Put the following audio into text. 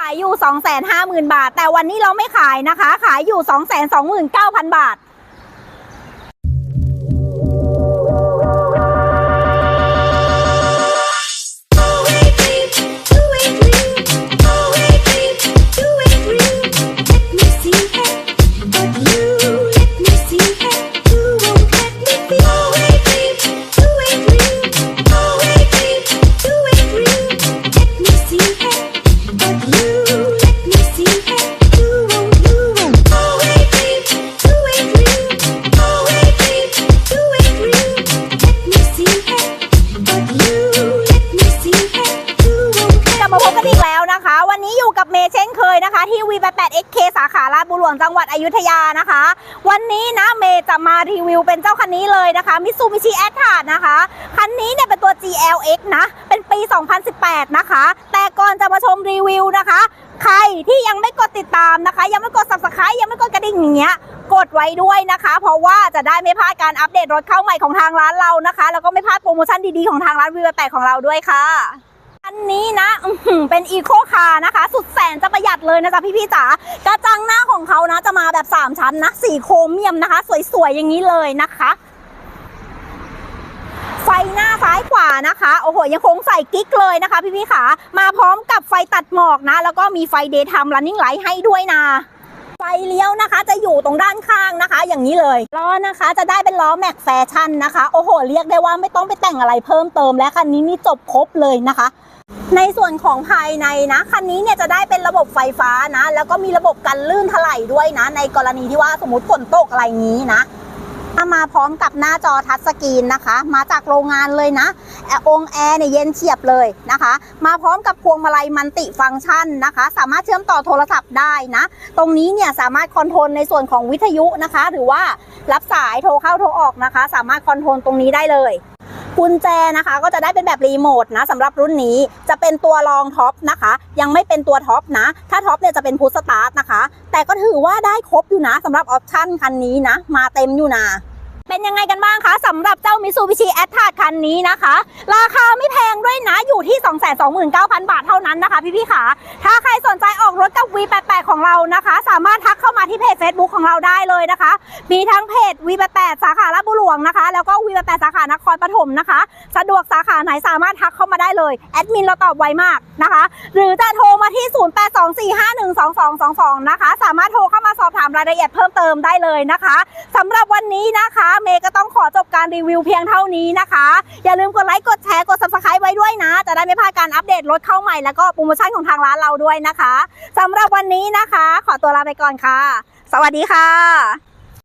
ขายอยู่ 250,000 บาท แต่วันนี้เราไม่ขายนะคะ ขายอยู่ 229,000 บาท นะคะที่ V88XK สาขาลาดบุหลวงจังหวัดอยุธยานะคะ วันนี้นะเมย์จะมารีวิวเป็นเจ้าคันนี้เลยนะคะมิ t ซูบิชิแอ t ทาดนะคะ คันนี้เนี่ยเป็นตัว GLX นะ เป็นปี 2018 นะคะ แต่ก่อนจะมาชมรีวิวนะคะ ใครที่ยังไม่กดติดตามนะคะ ยังไม่กด subscribe ยังไม่กดกระดิ่งอย่างเงี้ยกดไว้ด้วยนะคะ เพราะว่าจะได้ไม่พลาดการอัปเดตรถเข้าใหม่ของทางร้านเรานะคะ แล้วก็ไม่พลาดโปรโมชั่นดีๆของทางร้านวีแปของเราด้วยค่ะ อันนี้นะเป็นอีโคคาร์นะคะ สุดแสนจะประหยัดเลยนะจ๊ะพี่ๆจ๋ากระจังหน้าของเขานะ จะมาแบบ 3 ชั้นนะสีโครเมียมนะคะ สวยๆ อย่างนี้เลยนะคะไฟหน้าซ้ายขวานะคะ โอ้โห ยังคงใส่กิ๊กเลยนะคะ พี่ๆขามาพร้อมกับไฟตัดหมอกนะ แล้วก็มีไฟเดย์ทม์รันนิ่งไลท์ให้ด้วยนะ เลี้ยวนะคะ จะอยู่ตรงด้านข้างนะคะ อย่างนี้เลยล้อนะคะ จะได้เป็นล้อแม็กแฟชั่นนะคะโอ้โหเรียกได้ว่าไม่ต้องไปแต่งอะไรเพิ่มเติม และคันนี้นี่จบครบเลยนะคะ ในส่วนของภายในนะคันนี้เนี่ยจะได้เป็นระบบไฟฟ้านะ แล้วก็มีระบบกันลื่นถลายด้วยนะ ในกรณีที่ว่าสมมติฝนตกอะไรงี้นะ มาพร้อมกับหน้าจอทัชสกรีนนะคะ มาจากโรงงานเลยนะแอร์องแอร์เนี่ยเย็นเฉียบเลยนะคะ มาพร้อมกับพวงมาลัยมันติฟังก์ชันนะคะ สามารถเชื่อมต่อโทรศัพท์ได้นะ ตรงนี้เนี่ยสามารถคอนโทรลในส่วนของวิทยุนะคะ หรือว่ารับสายโทรเข้าโทรออกนะคะ สามารถคอนโทรลตรงนี้ได้เลยกุญแจนะคะก็จะได้เป็นแบบรีโมทนะสำหรับรุ่นนี้จะเป็นตัวรองท็อปนะคะ ยังไม่เป็นตัวท็อปนะ ถ้าท็อปเนี่ยจะเป็นพุชสตาร์ทนะคะ แต่ก็ถือว่าได้ครบอยู่นะสำหรับออปชั่นคันนี้นะ มาเต็มอยู่นะ เป็นยังไงกันบ้างคะสำหรับเจ้ามิซูบิชิแอดทาคันนี้นะคะ ราคาไม่แพงด้วยนะอยู่ที่ 229,000 บาทเท่านั้นนะคะพี่ๆค่ะถ้าใครสนใจออกรถกับ V88 ของเรานะคะ สามารถทักเข้ามาที่เพจ Facebook ของเราได้เลยนะคะ มีทั้งเพจ V88 สาขา แอดมินเราตอบไวมากนะคะ หรือจะโทรมาที่ 0824512222 นะคะ สามารถโทรเข้ามาสอบถามรายละเอียดเพิ่มเติมได้เลยนะคะสำหรับวันนี้นะคะ เมย์ก็ต้องขอจบการรีวิวเพียงเท่านี้นะคะ อย่าลืมกดไลค์กดแชร์กด subscribe ไว้ด้วยนะ จะได้ไม่พลาดการอัปเดตรถเข้าใหม่แล้วก็โปรโมชั่นของทางร้านเราด้วยนะคะสำหรับวันนี้นะคะ ขอตัวลาไปก่อนค่ะ สวัสดีค่ะ